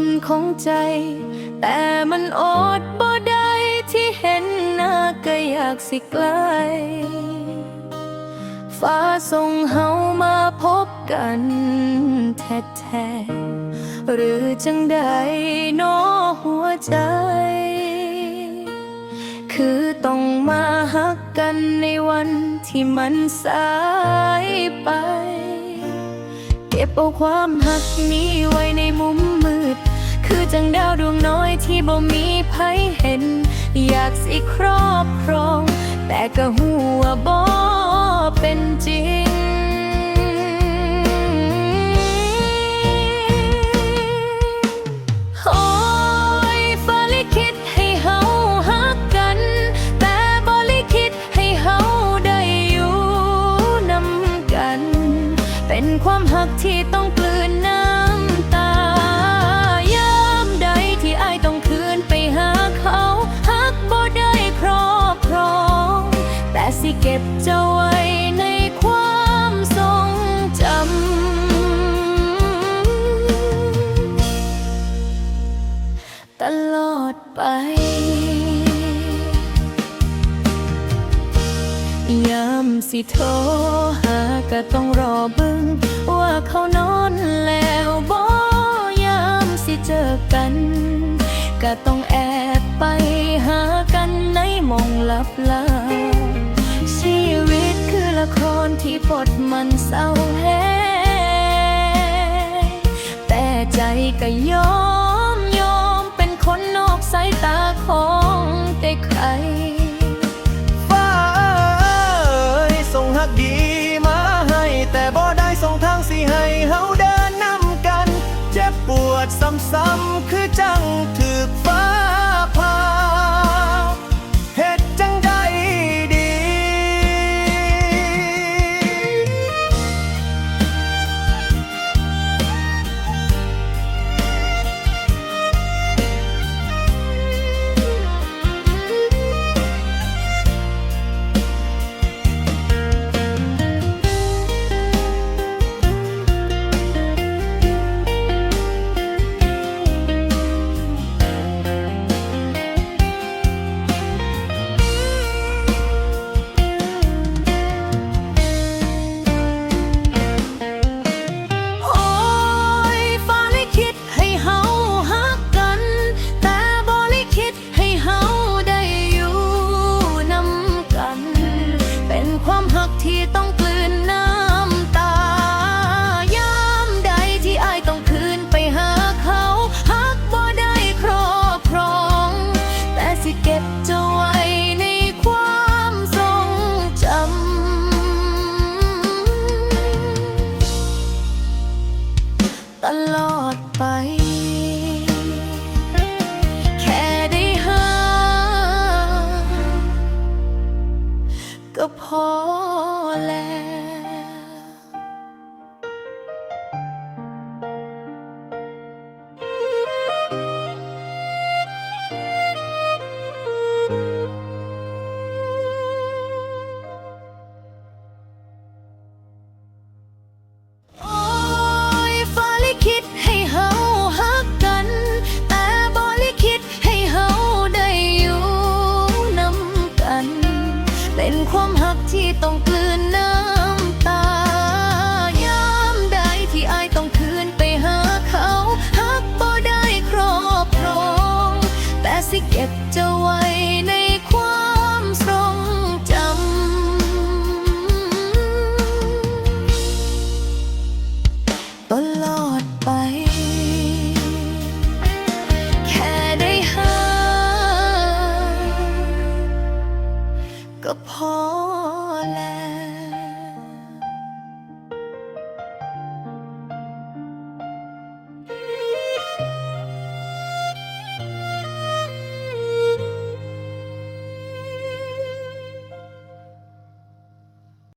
นของใจ แต่มันอดบ่ได้ที่เห็นหน้าก็อยากสิไกล ฟ้าส่งเฮามาพบกันแท้ๆหรือจังใดโนอหัวใจ คือต้องมาฮักกันในวันที่มันสายไป เก็บเอาความหักนี้ไว้ในมุมมืด คือจังดาวดวงน้อยที่บ่มีไผเห็น อยากสิครอบครอง แต่ก็หัวบ่เป็นจริงโอ้ เป็นความหักที่ต้องกลืนน้ำตา ยามใดที่อายต้องคืนไปหาเขาฮักบ่ได้ครอบครอง แต่สิเก็บเจ้าไว้ในความทรงจำ ตลอดไปยามสิโทรหาับลาชีวิตคือละครที่บทมันเศร้าแฮงแต่ใจก็ยอมยอมเป็นคนนอกสายตาของแต่ใคร ฟ้าเอ้ยส่งหักดีมาให้ แต่บ่ได้ส่งทางสิให้เฮาเดินนำกัน เจ็บปวดซ้ำๆ ที่ต้องกลืนน้ำตายามใดที่อายต้องคืนไปหาเขาฮักบ่ได้ครอบครอง แต่สิเก็บเจ้าไว้ในความทรงจำตลอดไปแค่ได้หาก็พอ แล้ว สิเก็บจะไว้ในความทรงจำตลอดไป แค่ได้หาก็พอ